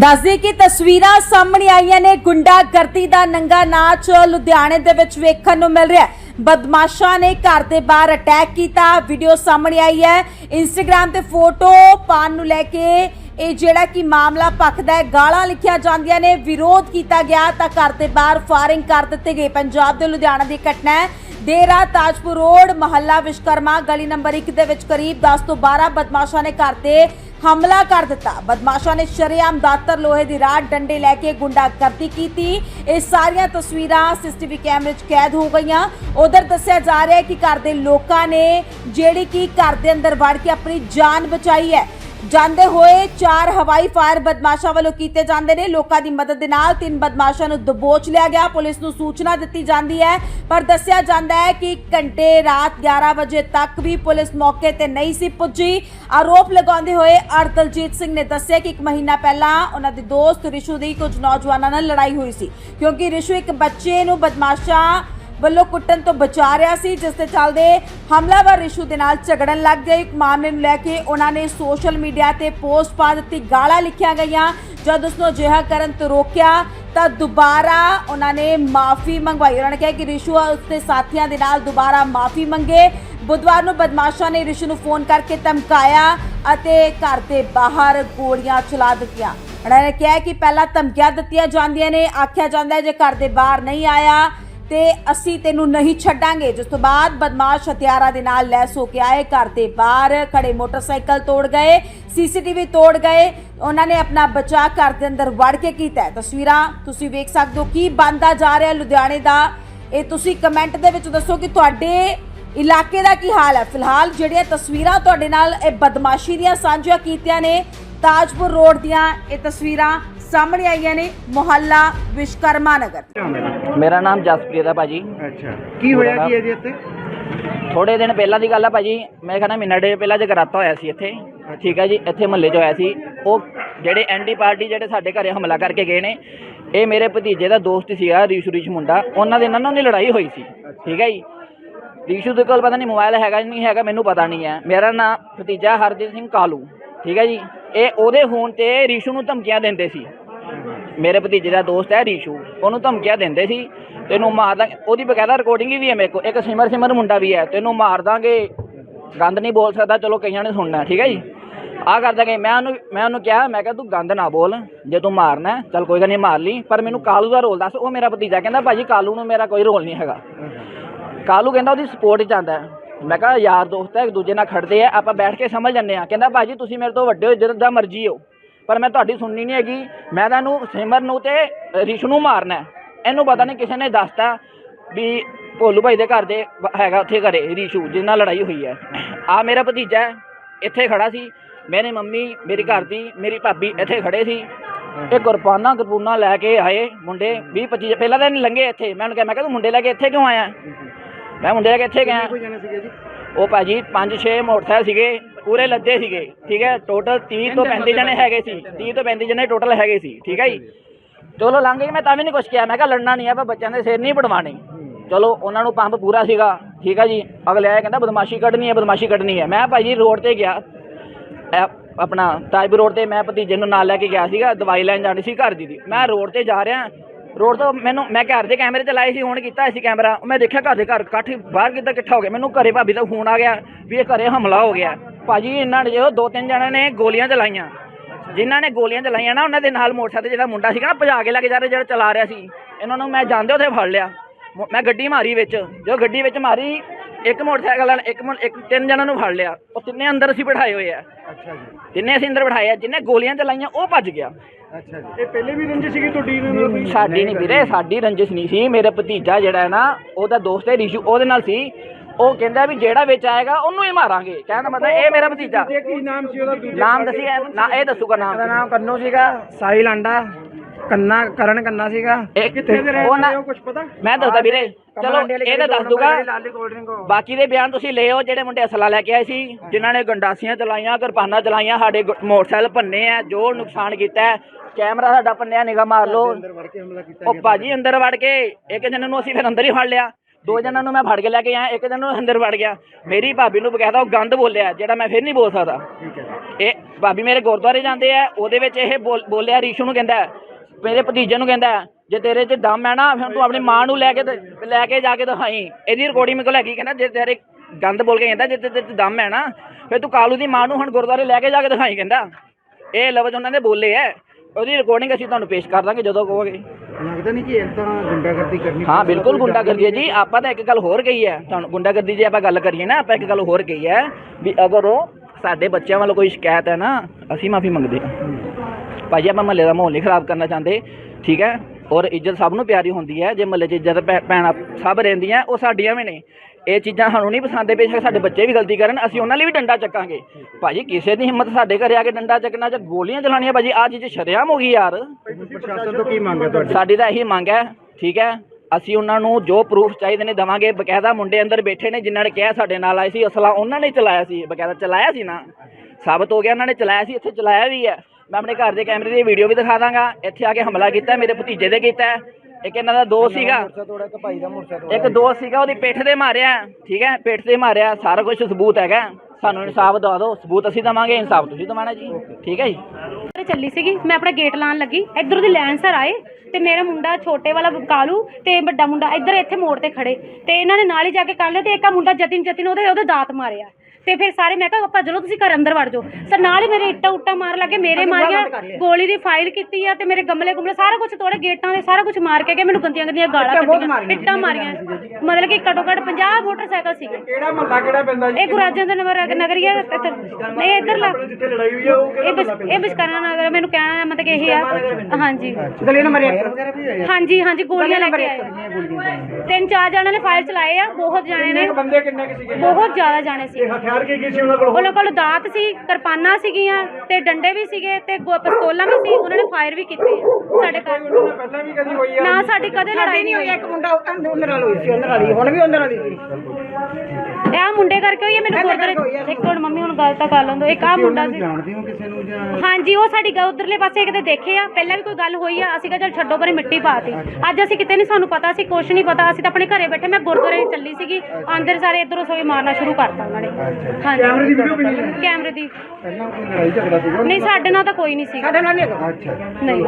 ਦੱਸਦੀ ਕਿ ਤਸਵੀਰਾਂ ਸਾਹਮਣੇ ਆਈਆਂ ਨੇ। ਗੁੰਡਾਗਰਦੀ ਦਾ ਨੰਗਾ ਨਾਚ ਲੁਧਿਆਣੇ ਦੇ ਵਿੱਚ ਵੇਖਣ ਨੂੰ ਮਿਲ ਰਿਹਾ ਹੈ। ਬਦਮਾਸ਼ਾਂ ਨੇ ਘਰ ਦੇ ਬਾਹਰ ਅਟੈਕ ਕੀਤਾ। ਵੀਡੀਓ ਸਾਹਮਣੇ ਆਈ ਹੈ। ਇੰਸਟਾਗ੍ਰam ਤੇ ਫੋਟੋ ਪਾਣ ਨੂੰ ਲੈ ਕੇ ਇਹ ਜਿਹੜਾ ਕਿ ਮਾਮਲਾ ਭਖਦਾ ਹੈ, ਗਾਲਾਂ ਲਿਖੀਆਂ ਜਾਂਦੀਆਂ ਨੇ। ਵਿਰੋਧ ਕੀਤਾ ਗਿਆ ਤਾਂ ਘਰ ਦੇ ਬਾਹਰ ਫਾਇਰਿੰਗ ਕਰ ਦਿੱਤੇ ਗਏ ਪੰਜਾਬ ਦੇ ਲੁਧਿਆਣਾ ਦੀ ਘਟਨਾ ਹੈ। ਦੇਰ ਤਾਜਪੁਰ ਰੋਡ, ਮਹੱਲਾ ਵਿਸ਼ਕਰਮਾ ਗਲੀ ਨੰਬਰ 1 ਦੇ ਵਿੱਚ ਕਰੀਬ 10 ਤੋਂ 12 ਬਦਮਾਸ਼ਾਂ ਨੇ ਘਰ ਤੇ ਹਮਲਾ ਕਰ ਦਿੱਤਾ। ਬਦਮਾਸ਼ਾਂ ਨੇ ਸ਼ਰੇਆਮ ਦਾਤਰ ਲੋਹੇ ਦੀ ਰਾਡ ਡੰਡੇ ਲੈ ਕੇ ਗੁੰਡਾਗਰਦੀ ਕੀਤੀ। ਇਹ ਸਾਰੀਆਂ ਤਸਵੀਰਾਂ ਸੀਸੀਟੀਵੀ ਕੈਮਰੇ 'ਚ ਕੈਦ ਹੋ ਗਈਆਂ। ਉਧਰ ਦੱਸਿਆ ਜਾ ਰਿਹਾ ਹੈ ਕਿ ਘਰ ਦੇ ਲੋਕਾਂ ਨੇ ਜਿਹੜੀ ਕਿ ਘਰ ਦੇ ਅੰਦਰ ਵੜ ਕੇ ਆਪਣੀ ਜਾਨ ਬਚਾਈ ਹੈ। ਜਾਂਦੇ ਹੋਏ ਚਾਰ ਹਵਾਈ ਫਾਇਰ ਬਦਮਾਸ਼ਾਂ ਵੱਲੋਂ ਕੀਤੇ ਜਾਂਦੇ ਨੇ। ਲੋਕਾਂ ਦੀ ਮਦਦ ਦੇ ਨਾਲ ਤਿੰਨ ਬਦਮਾਸ਼ਾਂ ਨੂੰ ਦਬੋਚ ਲਿਆ ਗਿਆ। ਪੁਲਿਸ ਨੂੰ ਸੂਚਨਾ ਦਿੱਤੀ ਜਾਂਦੀ ਹੈ, ਪਰ ਦੱਸਿਆ ਜਾਂਦਾ ਹੈ ਕਿ ਘੰਟੇ ਰਾਤ 11 ਵਜੇ ਤੱਕ ਵੀ ਪੁਲਿਸ ਮੌਕੇ ਤੇ ਨਹੀਂ ਸੀ ਪੁੱਜੀ। ਆਰੋਪ ਲਗਾਉਂਦੇ ਹੋਏ ਅਰਦਲਜੀਤ ਸਿੰਘ ਨੇ ਦੱਸਿਆ ਕਿ ਇੱਕ ਮਹੀਨਾ ਪਹਿਲਾਂ ਉਹਨਾਂ ਦੇ ਦੋਸਤ ਰਿਸ਼ੂ ਦੀ ਕੁਝ ਨੌਜਵਾਨਾਂ ਨਾਲ ਲੜਾਈ ਹੋਈ ਸੀ, ਕਿਉਂਕਿ ਰਿਸ਼ੂ ਇੱਕ ਬੱਚੇ ਨੂੰ ਬਦਮਾਸ਼ਾਂ ਵੱਲੋਂ ਕੁੱਟਣ ਤੋਂ ਬਚਾ ਰਿਹਾ ਸੀ, ਜਿਸ ਦੇ ਚੱਲਦੇ ਹਮਲਾਵਰ ਰਿਸ਼ੂ ਦੇ ਨਾਲ ਝਗੜਨ ਲੱਗ ਗਏ। ਇੱਕ ਮਾਮਲੇ ਨੂੰ ਲੈ ਕੇ ਉਹਨਾਂ ਨੇ ਸੋਸ਼ਲ ਮੀਡੀਆ ਤੇ ਪੋਸਟ ਪਾ ਦਿੱਤੀ। ਗਾਲਾਂ ਲਿਖੀਆਂ ਗਈਆਂ। ਜਦ ਉਸ ਨੂੰ ਅਜਿਹਾ ਕਰਨ ਤੋਂ ਰੋਕਿਆ, ਤਾਂ ਦੁਬਾਰਾ ਉਹਨਾਂ ਨੇ ਮਾਫੀ ਮੰਗਵਾਈ। ਉਹਨਾਂ ਨੇ ਕਿਹਾ ਕਿ ਰਿਸ਼ੂ ਉਸਦੇ ਸਾਥੀਆਂ ਦੇ ਨਾਲ ਦੁਬਾਰਾ ਮਾਫੀ ਮੰਗੇ। ਬੁੱਧਵਾਰ ਨੂੰ ਬਦਮਾਸ਼ਾਂ ਨੇ ਰਿਸ਼ੂ ਨੂੰ ਫੋਨ ਕਰਕੇ ਧਮਕਾਇਆ ਅਤੇ ਘਰ ਦੇ ਬਾਹਰ ਗੋਲੀਆਂ ਚਲਾ ਦਿੱਤੀਆਂ। ਉਹਨਾਂ ਨੇ ਕਿਹਾ ਕਿ ਪਹਿਲਾਂ ਧਮਕੀਆਂ ਦਿੱਤੀਆਂ ਜਾਂਦੀਆਂ ਨੇ। ਆਖਿਆ ਜਾਂਦਾ ਹੈ, ਜੇ ਘਰ ਦੇ ਬਾਹਰ ਨਹੀਂ ਆਇਆ ਤੇ ਅਸੀਂ ਤੈਨੂੰ ਨਹੀਂ ਛੱਡਾਂਗੇ। ਜਿਸ ਤੋਂ ਬਾਅਦ ਬਦਮਾਸ਼ ਹਥਿਆਰਾਂ ਦੇ ਨਾਲ ਲੈਸ ਹੋ ਕੇ ਆਏ, ਘਰ ਦੇ ਬਾਹਰ ਖੜੇ ਮੋਟਰਸਾਈਕਲ ਤੋੜ ਗਏ, ਸੀਸੀਟੀਵੀ ਤੋੜ ਗਏ, ਉਹਨਾਂ ਨੇ ਆਪਣਾ ਬਚਾਅ ਘਰ ਦੇ ਅੰਦਰ ਵੜ ਕੇ ਕੀਤਾ ਤਸਵੀਰਾਂ ਤੁਸੀਂ ਵੇਖ ਸਕਦੇ ਹੋ ਕੀ ਬੰਦਾ ਜਾ ਰਿਹਾ ਲੁਧਿਆਣੇ ਦਾ। ਇਹ ਤੁਸੀਂ ਕਮੈਂਟ ਦੇ ਵਿੱਚ ਦੱਸੋ ਕਿ ਤੁਹਾਡੇ ਇਲਾਕੇ ਦਾ ਕੀ ਹਾਲ ਹੈ। ਫਿਲਹਾਲ ਜਿਹੜੀਆਂ ਤਸਵੀਰਾਂ ਤੁਹਾਡੇ ਨਾਲ ਇਹ ਬਦਮਾਸ਼ੀ ਦੀਆਂ ਸਾਂਝੀਆਂ ਕੀਤੀਆਂ ਨੇ, ਤਾਜਪੁਰ ਰੋਡ ਦੀਆਂ ਇਹ ਤਸਵੀਰਾਂ ਸਾਹਮਣੇ ਆਈਆਂ ਨੇ ਮੁਹੱਲਾ ਵਿਸ਼ਕਰਮਾ ਨਗਰ। ਮੇਰਾ ਨਾਮ ਜਸਪ੍ਰੀਤ ਹੈ ਭਾਜੀ। ਅੱਛਾ। ਕੀ ਹੋਇਆ ਕੀ ਹੈ ਜੀ ਇੱਥੇ? ਥੋੜੇ ਦਿਨ ਪਹਿਲਾਂ ਦੀ ਗੱਲ ਹੈ ਭਾਜੀ। ਮੈਂ ਕਹਿੰਦਾ ਮਹੀਨਾ ਡੇ ਪਹਿਲਾਂ ਜਗਰਾਤਾ ਹੋਇਆ ਸੀ ਇੱਥੇ। ਠੀਕ ਹੈ ਜੀ ਇੱਥੇ ਮਹੱਲੇ 'ਚ ਹੋਇਆ ਸੀ। ਉਹ ਜਿਹੜੇ ਐਂਟੀ ਪਾਰਟੀ ਜਿਹੜੇ ਸਾਡੇ ਘਰੇ ਹਮਲਾ ਕਰਕੇ ਗਏ ਨੇ ਇਹ ਮੇਰੇ ਭਤੀਜੇ ਦਾ ਦੋਸਤ ਸੀਗਾ ਰੀਸ਼ੂ ਰੀਸ਼ ਮੁੰਡਾ। ਉਹਨਾਂ ਦੇ ਨਾਲ ਨਾ ਉਹਦੀ ਲੜਾਈ ਹੋਈ ਸੀ। ਠੀਕ ਹੈ ਜੀ। ਰੀਸ਼ੂ ਦੇ ਕੋਲ ਪਤਾ ਨਹੀਂ ਮੋਬਾਈਲ ਹੈਗਾ ਨਹੀਂ ਹੈਗਾ ਮੈਨੂੰ ਪਤਾ ਨਹੀਂ ਹੈ। ਮੇਰਾ ਨਾਮ ਭਤੀਜਾ ਹਰਜੀਤ ਸਿੰਘ ਕਾਲੂ। ਠੀਕ ਹੈ ਜੀ। ਇਹ ਉਹਦੇ ਫੋਨ ਤੇ ਰੀਸ਼ੂ ਨੂੰ ਧਮਕੀਆਂ ਦਿੰਦੇ ਸੀ। ਮੇਰੇ ਭਤੀਜੇ ਦਾ ਦੋਸਤ ਹੈ ਰੀਸ਼ੂ ਉਹਨੂੰ ਧਮਕੀਆਂ ਦਿੰਦੇ ਸੀ ਤੈਨੂੰ ਮਾਰ ਦਾਂਗੇ ਉਹਦੀ ਬਕਾਇਦਾ ਰਿਕਾਰਡਿੰਗ ਵੀ ਹੈ ਮੇਰੇ ਕੋਲ ਇੱਕ ਸਿਮਰ ਸਿਮਰ ਮੁੰਡਾ ਵੀ ਹੈ ਤੈਨੂੰ ਮਾਰ ਦਾਂਗੇ ਗੰਦ ਨਹੀਂ ਬੋਲ ਸਕਦਾ ਚਲੋ ਕਈਆਂ ਨੇ ਸੁਣਨਾ ਠੀਕ ਹੈ ਜੀ? ਆ ਕਰ ਦਾਂਗੇ ਮੈਂ ਉਹਨੂੰ ਮੈਂ ਉਹਨੂੰ ਕਿਹਾ ਮੈਂ ਕਿਹਾ ਤੂੰ ਗੰਦ ਨਾ ਬੋਲ ਜੇ ਤੂੰ ਮਾਰਨਾ ਹੈ, ਚੱਲ ਕੋਈ ਗੱਲ ਨਹੀਂ ਮਾਰ ਲਈ ਪਰ ਮੈਨੂੰ ਕਾਲੂ ਦਾ ਰੋਲ ਦੱਸ ਉਹ ਮੇਰਾ ਭਤੀਜਾ ਕਹਿੰਦਾ ਭਾਜੀ ਕਾਲੂ ਨੂੰ ਮੇਰਾ ਕੋਈ ਰੋਲ ਨਹੀਂ ਹੈਗਾ। ਕਾਲੂ ਕਹਿੰਦਾ ਉਹਦੀ ਸਪੋਰਟ ਚ ਆਂਦਾ ਮੈਂ ਕਿਹਾ ਯਾਰ ਦੋਸਤ ਹੈ ਇੱਕ ਦੂਜੇ ਨਾਲ ਖੜਦੇ ਆ ਆਪਾਂ ਬੈਠ ਕੇ ਸਮਝ ਜੰਨੇ ਆ ਕਹਿੰਦਾ ਭਾਜੀ ਤੁਸੀਂ ਮੇਰੇ ਤੋਂ ਵੱਡੇ ਹੋ ਜਿੱਦਾਂ ਮਰਜ਼ੀ ਹੋ। ਪਰ ਮੈਂ ਤੁਹਾਡੀ ਸੁਣਨੀ ਨਹੀਂ ਹੈਗੀ। ਮੈਂ ਤਾਂ ਇਹਨੂੰ ਸਿਮਰ ਨੂੰ ਤੇ ਰਿਸ਼ ਨੂੰ ਮਾਰਨਾ ਹੈ। ਇਹਨੂੰ ਪਤਾ ਨਹੀਂ ਕਿਸੇ ਨੇ ਦੱਸਤਾ ਵੀ ਭੋਲੂ ਭਾਈ ਦੇ ਘਰ ਦੇ ਹੈਗਾ ਉੱਥੇ ਘਰੇ ਰੀਸ਼ੂ ਜਿਸ ਨਾਲ ਲੜਾਈ ਹੋਈ ਹੈ। ਆ ਮੇਰਾ ਭਤੀਜਾ ਹੈ, ਇੱਥੇ ਖੜਾ ਸੀ। ਮੇਰੀ ਮੰਮੀ ਮੇਰੀ ਘਰ ਦੀ ਮੇਰੀ ਭਾਬੀ ਇੱਥੇ ਖੜੇ ਸੀ। ਇਹ ਕੁਰਬਾਨਾ ਕੁਰਬਾਨਾ ਲੈ ਕੇ ਆਏ ਮੁੰਡੇ। 20 25 ਪਹਿਲਾਂ ਤਾਂ ਲੰਘੇ ਇੱਥੇ। ਮੈਂ ਉਹਨੂੰ ਕਿਹਾ ਮੈਂ ਕਿਹਾ ਤੂੰ ਮੁੰਡੇ ਲੈ ਕੇ ਇੱਥੇ ਕਿਉਂ ਆਇਆ? ਮੈਂ ਮੁੰਡੇ ਲੈ ਕੇ ਇੱਥੇ ਗਿਆ। ਕੋਈ ਜਾਣੇ ਸੀਗੇ ਜੀ? ਉਹ ਭਾਜੀ 5-6 ਮੋਟਰਸਾਈਕਲ ਸੀਗੇ ਪੂਰੇ ਲੱਦੇ ਸੀਗੇ ਠੀਕ ਹੈ? ਟੋਟਲ 30 ਤੋਂ 35 ਜਣੇ ਹੈਗੇ ਸੀ 30 ਤੋਂ 35 ਜਣੇ ਟੋਟਲ ਹੈਗੇ ਸੀ ਠੀਕ ਹੈ ਜੀ? ਚਲੋ ਲੰਘ ਗਏ ਮੈਂ ਤਾਂ ਵੀ ਨਹੀਂ ਕੁਛ ਕਿਹਾ ਮੈਂ ਕਿਹਾ ਲੜਨਾ ਨਹੀਂ ਆ ਪਰ ਬੱਚਿਆਂ ਦੇ ਸਿਰ ਨਹੀਂ ਪੜਵਾਣੇ ਚਲੋ ਉਹਨਾਂ ਨੂੰ ਪੰਪ ਪੂਰਾ ਸੀਗਾ ਠੀਕ ਹੈ ਜੀ? ਅਗਲੇ ਆਏ ਕਹਿੰਦਾ ਬਦਮਾਸ਼ੀ ਕੱਢਣੀ ਹੈ ਬਦਮਾਸ਼ੀ ਕੱਢਣੀ ਹੈ। ਮੈਂ ਭਾਜੀ ਰੋਡ ਤੇ ਗਿਆ। ਆਪਣਾ ਤਾਜਪੁਰ ਰੋਡ ਤੇ ਮੈਂ ਭਤੀਜੇ ਨੂੰ ਨਾਲ ਲੈ ਕੇ ਗਿਆ ਸੀਗਾ ਦਵਾਈ ਲੈਣ ਜਾਣੀ ਸੀ ਘਰ ਦੀ ਦੀ। ਮੈਂ ਰੋਡ ਤੇ ਜਾ ਰਿਹਾ ਰੋਡ ਤੋਂ ਮੈਨੂੰ, ਮੈਂ ਘਰ ਦੇ ਕੈਮਰੇ ਚਲਾਏ ਸੀ, ਹੁਣ ਕੀਤਾ ਸੀ ਕੈਮਰਾ। ਮੈਂ ਦੇਖਿਆ ਘਰ ਦੇ ਘਰ ਇਕੱਠ ਬਾਹਰ ਕਿੱਦਾਂ ਇਕੱਠਾ ਹੋ ਗਿਆ। ਮੈਨੂੰ ਘਰੇ ਭਾਬੀ ਦਾ ਫੋਨ ਆ ਗਿਆ ਵੀ ਇਹ ਘਰੇ ਹਮਲਾ ਹੋ ਗਿਆ। ਭਾਜੀ, ਇਹਨਾਂ ਨੇ ਜੋ ਦੋ ਤਿੰਨ ਜਣਾਂ ਨੇ ਗੋਲੀਆਂ ਚਲਾਈਆਂ। ਜਿਨ੍ਹਾਂ ਨੇ ਗੋਲੀਆਂ ਚਲਾਈਆਂ ਨਾ, ਉਹਨਾਂ ਦੇ ਨਾਲ ਮੋਟਰਸਾਈਕਲ ਜਿਹੜਾ ਮੁੰਡਾ ਸੀਗਾ ਨਾ ਭਜਾ ਕੇ ਲੈ ਕੇ ਜਾ ਰਿਹਾ, ਜਿਹੜਾ ਚਲਾ ਰਿਹਾ ਸੀ। ਇਹਨਾਂ ਨੂੰ ਮੈਂ ਜਾਂਦੇ ਉੱਥੇ ਫੜ ਲਿਆ। ਮੋ- ਗੱਡੀ ਮਾਰੀ ਵਿੱਚ। ਜੋ ਗੱਡੀ ਵਿੱਚ ਮਾਰੀ ਇੱਕ ਮੋਟਰਸਾਈਕਲ ਵਾਲਾ ਇੱਕ ਮੁੰ- ਇੱਕ ਤਿੰਨ ਜਣਾਂ ਨੂੰ ਫੜ ਲਿਆ। ਉਹ ਤਿੰਨੇ ਅੰਦਰ ਅਸੀਂ ਬਿਠਾਏ ਹੋਏ ਆ। ਅੱਛਾ ਜੀ। ਤਿੰਨੇ ਅਸੀਂ ਅੰਦਰ ਬਿਠਾਏ ਆ। ਜਿਹਨੇ ਗੋਲੀਆਂ ਚਲਾਈਆਂ ਉਹ ਭੱਜ ਗਿਆ। ਅੱਛਾ ਜੀ। ਇਹ ਪਹਿਲੇ ਵੀ ਰੰਜ ਸੀਗੀ ਤੁਹਾਡੀ ਇਹਨਾਂ ਨਾਲ ਕੋਈ? ਸਾਡੀ ਨਹੀਂ ਵੀਰੇ ਸਾਡੀ ਰੰਜਿਸ਼ ਨਹੀਂ ਸੀ। ਮੇਰੇ ਭਤੀਜਾ ਜਿਹੜਾ ਹੈ ਨਾ ਉਹਦਾ ਦੋਸਤ ਹੈ ਰਿਸ਼ੂ ਉਹਦੇ ਨਾਲ ਸੀ। ਉਹ ਕਹਿੰਦਾ ਵੀ ਜਿਹੜਾ ਵਿੱਚ ਆਏਗਾ ਉਹਨੂੰ ਹੀ ਮਾਰਾਂਗੇ। ਕਹਿਣ ਦਾ ਮਤਲਬ ਇਹ ਮੇਰਾ ਭਤੀਜਾ। ਤੇ ਕੀ ਨਾਮ ਸੀ ਉਹਦਾ? ਦੂਜੇ ਨਾਮ ਦੱਸੀ ਨਾ ਇਹ ਦੱਸੂਗਾ ਨਾਮ। ਨਾਮ ਕੰਨੂ ਸੀਗਾ ਸਾਹਿਲ ਆਂਡਾ ਕੰਨਾ ਕਰਨ ਕੰਨਾ ਸੀਗਾ। ਇਹ ਕਿੱਥੇ ਦੇ ਉਹ ਨਾ ਕੁਝ ਪਤਾ? ਮੈਂ ਦੱਸਦਾ ਵੀਰੇ ਚਲੋ ਇਹ ਤਾਂ ਦੱਸ ਦੂਗਾ। ਬਾਕੀ ਦੇ ਬਿਆਨ ਤੁਸੀਂ ਲਿਓ ਜਿਹੜੇ ਮੁੰਡੇ ਅਸਲਾ ਲੈ ਕੇ ਆਏ ਸੀ ਜਿਨ੍ਹਾਂ ਨੇ ਗੰਡਾਸੀਆਂ ਚਲਾਈਆਂ ਕਿਰਪਾਨਾਂ ਚਲਾਈਆਂ ਸਾਡੇ ਮੋਟਰਸਾਈਕਲ ਭੰਨੇ ਆ ਜੋ ਨੁਕਸਾਨ ਕੀਤਾ ਹੈ। ਕੈਮਰਾ ਸਾਡਾ ਭੰਨਿਆ ਨਿਗਾ ਮਾਰ ਲਓ। ਉਹ ਭਾਜੀ ਅੰਦਰ ਵੜ ਕੇ ਇੱਕ ਜਣੇ ਨੂੰ ਅਸੀਂ ਫਿਰ ਅੰਦਰ ਹੀ ਫੜ ਲਿਆ। ਦੋ ਜਣਾਂ ਨੂੰ ਮੈਂ ਫੜ ਕੇ ਲੈ ਕੇ ਆਇਆ ਇੱਕ ਜਣ ਨੂੰ ਅੰਦਰ ਵੜ ਗਿਆ। ਮੇਰੀ ਭਾਬੀ ਨੂੰ ਬਕਾਇਦਾ ਉਹ ਗੰਦ ਬੋਲਿਆ ਜਿਹੜਾ ਮੈਂ ਫਿਰ ਨਹੀਂ ਬੋਲ ਸਕਦਾ। ਇਹ ਭਾਬੀ ਮੇਰੇ ਗੁਰਦੁਆਰੇ ਜਾਂਦੇ ਆ ਉਹਦੇ ਵਿੱਚ ਇਹ ਬੋਲ- ਬੋਲਿਆ ਰੀਸ਼ੂ ਨੂੰ ਕਹਿੰਦਾ ਮੇਰੇ ਭਤੀਜੇ ਨੂੰ ਕਹਿੰਦਾ ਜੇ ਤੇਰੇ 'ਚ ਦਮ ਹੈ ਨਾ ਫਿਰ ਤੂੰ ਆਪਣੀ ਮਾਂ ਨੂੰ ਲੈ ਕੇ ਤੇ- ਲੈ ਕੇ ਜਾ ਕੇ ਦਿਖਾਈ। ਇਹਦੀ ਰਿਕਾਰਡਿੰਗ ਮੇਰੇ ਕੋਲ ਹੈਗੀ ਕਹਿੰਦਾ ਜੇ ਤੇਰੇ ਗੰਦ ਬੋਲ ਕੇ ਕਹਿੰਦਾ ਜੇ ਤੇਰੇ 'ਚ ਦਮ ਹੈ ਨਾ ਫਿਰ ਤੂੰ ਕਾਲੂ ਦੀ ਮਾਂ ਨੂੰ ਹੁਣ ਗੁਰਦੁਆਰੇ ਲੈ ਕੇ ਜਾ ਕੇ ਦਿਖਾਈ ਕਹਿੰਦਾ। ਇਹ ਲਫ਼ਜ਼ ਉਹਨਾਂ ਨੇ ਬੋਲੇ ਐ। ਉਹਦੀ ਰਿਕਾਰਡਿੰਗ ਅਸੀਂ ਤੁਹਾਨੂੰ ਪੇਸ਼ ਕਰ ਦਾਂਗੇ ਜਦੋਂ ਕਹੋਗੇ। ਲੱਗਦਾ ਨਹੀਂ ਕਿ ਇਹ ਤਾਂ ਗੁੰਡਾਗਰਦੀ ਕਰਨੀ ਹਾਂ ਬਿਲਕੁਲ ਗੁੰਡਾਗਰਦੀ ਹੈ ਜੀ। ਆਪਾਂ ਤਾਂ ਇੱਕ ਗੱਲ ਹੋਰ ਕਹੀ ਹੈ। ਤੁਹਾਨੂੰ ਗੁੰਡਾਗਰਦੀ ਜੇ ਆਪਾਂ ਗੱਲ ਕਰੀਏ ਨਾ ਆਪਾਂ ਇੱਕ ਗੱਲ ਹੋਰ ਕਹੀ ਹੈ ਵੀ ਅਗਰ ਸਾਡੇ ਬੱਚਿਆਂ ਵੱਲੋਂ ਕੋਈ ਸ਼ਿਕਾਇਤ ਹੈ ਨਾ ਅਸੀਂ ਮਾਫੀ ਮੰਗਦੇ ਹਾਂ। ਭਾਜੀ ਆਪਾਂ ਮਹੱਲੇ ਦਾ ਮਾਹੌਲ ਨਹੀਂ ਖਰਾਬ ਕਰਨਾ ਚਾਹੁੰਦੇ ਠੀਕ ਹੈ? ਔਰ ਇੱਜ਼ਤ ਸਭ ਨੂੰ ਪਿਆਰੀ ਹੁੰਦੀ ਹੈ ਜੇ ਮਹੱਲੇ 'ਚ ਇੱਜ਼ਤ ਭੈਣਾਂ ਸਭ ਰਹਿੰਦੀਆਂ ਉਹ ਸਾਡੀਆਂ ਵੀ ਨੇ। ਇਹ ਚੀਜ਼ਾਂ ਸਾਨੂੰ ਨਹੀਂ ਪਸੰਦ ਬੇਸ਼ੱਕ ਸਾਡੇ ਬੱਚੇ ਵੀ ਗਲਤੀ ਕਰਨ ਅਸੀਂ ਉਹਨਾਂ ਲਈ ਵੀ ਡੰਡਾ ਚੱਕਾਂਗੇ। ਭਾਜੀ ਕਿਸੇ ਦੀ ਹਿੰਮਤ ਸਾਡੇ ਘਰੇ ਆ ਕੇ ਡੰਡਾ ਚੱਕਣਾ ਜਾਂ ਗੋਲੀਆਂ ਚਲਾਉਣੀਆਂ ਭਾਜੀ ਆ ਚੀਜ਼ ਸ਼ਰੇਆਮ ਹੋ ਗਈ ਯਾਰ। ਪ੍ਰਸ਼ਾਸਨ ਤੋਂ ਕੀ ਮੰਗ ਹੈ ਤੁਹਾਡੀ? ਸਾਡੀ ਤਾਂ ਇਹੀ ਮੰਗ ਹੈ ਠੀਕ ਹੈ? ਅਸੀਂ ਉਹਨਾਂ ਨੂੰ ਜੋ ਪ੍ਰੂਫ ਚਾਹੀਦੇ ਨੇ ਦਵਾਂਗੇ ਬਕਾਇਦਾ ਮੁੰਡੇ ਅੰਦਰ ਬੈਠੇ ਨੇ ਜਿਨ੍ਹਾਂ ਨੇ ਕਿਹਾ ਸਾਡੇ ਨਾਲ ਆਏ ਸੀ ਅਸਲਾ ਉਹਨਾਂ ਨੇ ਚਲਾਇਆ ਸੀ ਬਕਾਇਦਾ ਚਲਾਇਆ ਸੀ ਨਾ। ਸਾਬਤ ਹੋ ਗਿਆ ਉਹਨਾਂ ਨੇ ਚਲਾਇਆ ਸੀ ਇੱਥੇ ਚਲਾਇਆ ਵੀ ਹੈ। ਮੈਂ ਆਪਣੇ ਘਰ ਦੇ ਕੈਮਰੇ ਦੀ ਵੀਡੀਓ ਵੀ ਦਿਖਾ ਦਾਂਗਾ। ਇੱਥੇ ਆ ਕੇ ਹਮਲਾ ਕੀਤਾ, ਮੇਰੇ ਭਤੀਜੇ ਦੇ ਕੀਤਾ। ਇੱਕ ਇਹਨਾਂ ਦਾ ਦੋਸਤ ਸੀਗਾ। ਇੱਕ ਦੋਸਤ ਸੀਗਾ, ਉਹਦੀ ਪਿੱਠ ਤੇ ਮਾਰਿਆ। ਠੀਕ ਹੈ, ਪਿੱਠ ਤੇ ਮਾਰਿਆ। ਸਾਰਾ ਕੁਝ ਸਬੂਤ ਹੈਗਾ। ਸਾਨੂੰ ਇਨਸਾਫ ਦਵਾ ਦਿਓ। ਸਬੂਤ ਅਸੀਂ ਦਵਾਂਗੇ, ਇਨਸਾਫ ਤੁਸੀਂ ਦਵਾਣਾ ਜੀ। ਠੀਕ ਹੈ ਜੀ। ਤੇ ਚੱਲੀ ਸੀਗੀ। ਮੈਂ ਆਪਣਾ ਗੇਟ ਲਾਣ ਲੱਗੀ। ਇੱਧਰ ਦੀ ਲੈਣ ਸਰ ਆਏ ਤੇ ਮੇਰਾ ਮੁੰਡਾ ਛੋਟੇ ਵਾਲਾ ਕਾਲੂ ਤੇ ਵੱਡਾ ਮੁੰਡਾ ਇੱਧਰ ਇੱਥੇ ਮੋੜ ਤੇ ਖੜੇ। ਤੇ ਇਹਨਾਂ ਨੇ ਨਾਲ ਹੀ ਜਾ ਕੇ ਕਰ ਲਿਆ ਤੇ ਇੱਕ ਆ ਮੁੰਡਾ ਜਤਿਨ ਜਤਿਨ ਉਹਦੇ ਉਹਦੇ ਦਾਤ ਮਾਰਿਆ। ਤੇ ਫਿਰ ਸਾਰੇ ਮੈਂ ਕਿਹਾ ਆਪਾਂ ਚਲੋ ਤੁਸੀਂ ਘਰ ਅੰਦਰ ਵੜ ਜਾਓ। ਸਰ ਨਾਲ ਹੀ ਮੇਰੇ ਇੱਟਾ ਉੱਟਾ ਮਾਰ ਲੱਗੇ ਮੇਰੇ ਮਾਰੀਆਂ ਗੋਲੀ ਦੀ ਫਾਈਲ ਕੀਤੀ ਆ ਤੇ ਮੇਰੇ ਗਮਲੇ ਗੁਮਲੇ ਸਾਰਾ ਕੁਝ ਤੋੜੇ ਗੇਟਾਂ ਦੇ ਸਾਰਾ ਕੁਝ ਮਾਰ ਕੇ ਗਏ ਮੈਨੂੰ ਗੰਦੀਆਂ ਗੰਦੀਆਂ ਗਾਲਾਂ ਕੱਢੀਆਂ ਇੱਟਾਂ ਮਾਰੀਆਂ। ਮਤਲਬ ਕਿ ਘੱਟੋ ਘੱਟ 50 ਮੋਟਰਸਾਈਕਲ ਸੀਗੇ। ਕਿਹੜਾ ਮਹੱਲਾ ਕਿਹੜਾ ਪੈਂਦਾ ਇਹ ਗੁਰਾਜਾਂ ਦਾ ਨਗਰ ਨਗਰੀਆ ਇੱਧਰ ਨਹੀਂ ਇੱਧਰ ਲਾ। ਜਿੱਥੇ ਲੜਾਈ ਹੋਈ ਹੈ ਉਹ ਇਹ ਬਿਸ- ਇਹ ਬਿਸ਼ਕਰਨਾ ਨਗਰ ਮੈਨੂੰ ਕਹਿਣਾ ਮਤਲਬ ਕਿ ਇਹ ਆ। ਹਾਂਜੀ। ਗਲੀ ਨੰਬਰ 1 ਵਗੈਰਾ ਵੀ ਹੋਇਆ ਹਾਂਜੀ ਹਾਂਜੀ ਗੋਲੀਆਂ ਲੈ ਕੇ ਆਏ ਤਿੰਨ ਚਾਰ ਜਣਾਂ ਨੇ ਫਾਇਰ ਚਲਾਏ ਆ ਬਹੁਤ ਜਾਣੇ ਨੇ। ਬੰਦੇ ਕਿੰਨੇ ਕਿ ਸੀਗੇ? ਬਹੁਤ ਜ਼ਿਆਦਾ ਜਾਣੇ ਸੀ। ਹਥਿਆਰ ਕੀ ਕੀ ਸੀ ਉਹਨਾਂ ਕੋਲ ਉਹਨਾਂ ਕੋਲ ਦਾਤ ਸੀ ਕਿਰਪਾਨਾਂ ਸੀਗੀਆਂ ਤੇ ਡੰਡੇ ਵੀ ਸੀਗੇ ਤੇ ਗੋ- ਪਿਸਤੌਲਾਂ ਵੀ ਸੀ ਉਹਨਾਂ ਨੇ ਫਾਇਰ ਵੀ ਕੀਤੇ ਆ। ਸਾਡੇ ਘਰ ਪਹਿਲਾਂ ਵੀ ਕਦੀ ਹੋਈ ਨਾ ਸਾਡੀ ਕਦੇ ਲੜਾਈ ਨਹੀਂ ਹੋਈ। ਇੱਕ ਮੁੰਡਾ ਉਹਨਾਂ ਨਾਲ ਹੋਈ ਸੀ ਉਹਨਾਂ ਨਾਲ ਹੀ ਹੁਣ ਵੀ ਉਹਨਾਂ ਨਾਲ ਹੀ ਸੀ। ਇਹ ਆਹ ਮੁੰਡੇ ਕਰਕੇ ਹੋਈ ਹੈ ਮੈਨੂੰ ਗੁਰਦੁਆਰੇ ਇੱਕ ਹੁਣ ਮੰਮੀ ਹੁਣ ਗੱਲ ਤਾਂ ਕਰ ਲੰਦੋ। ਇੱਕ ਆ ਮੁੰਡਾ ਸੀ। ਜਾਣਦੇ ਹੋ ਕਿਸੇ ਨੂੰ ਜਾਂ ਹਾਂਜੀ ਉਹ ਸਾਡੀ ਗ ਉਧਰਲੇ ਪਾਸੇ ਕਿਤੇ ਦੇਖੇ ਆ। ਪਹਿਲਾਂ ਵੀ ਕੋਈ ਗੱਲ ਹੋਈ ਆ ਅਸੀਂ ਕਿਹਾ ਚੱਲ ਛੱਡੋ ਪਰੇ ਮਿੱਟੀ ਪਾਤੀ। ਅੱਜ ਅਸੀਂ ਕਿਤੇ ਨਹੀਂ ਸਾਨੂੰ ਪਤਾ ਸੀ ਕੁਛ ਨਹੀਂ ਪਤਾ। ਅਸੀਂ ਤਾਂ ਆਪਣੇ ਘਰੇ ਬੈਠੇ ਮੈਂ ਗੁਰਦੁਆਰੇ ਚੱਲੀ ਸੀਗੀ। ਆਂਦਰ ਸਾਰੇ ਇਧਰੋਂ ਸੋਈ ਮਾਰਨਾ ਸ਼ੁਰੂ ਕਰਤਾ ਉਹਨਾਂ ਨੇ। ਹਾਂਜੀ। ਕੈਮਰੇ ਦੀ ਵੀਡੀਓ ਬਣੀ ਹੈ? ਕੈਮਰੇ ਦੀ। ਪਹਿਲਾਂ ਕੋਈ ਲੜਾਈ ਝਗੜਾ ਸੀਗਾ? ਨਹੀਂ ਸਾਡੇ ਨਾਲ ਤਾਂ ਕੋਈ ਨਹੀਂ ਸੀ। ਸਾਡੇ ਨਾਲ ਨਹੀਂ ਹੈਗਾ। ਅੱਛਾ ਨਹੀਂ।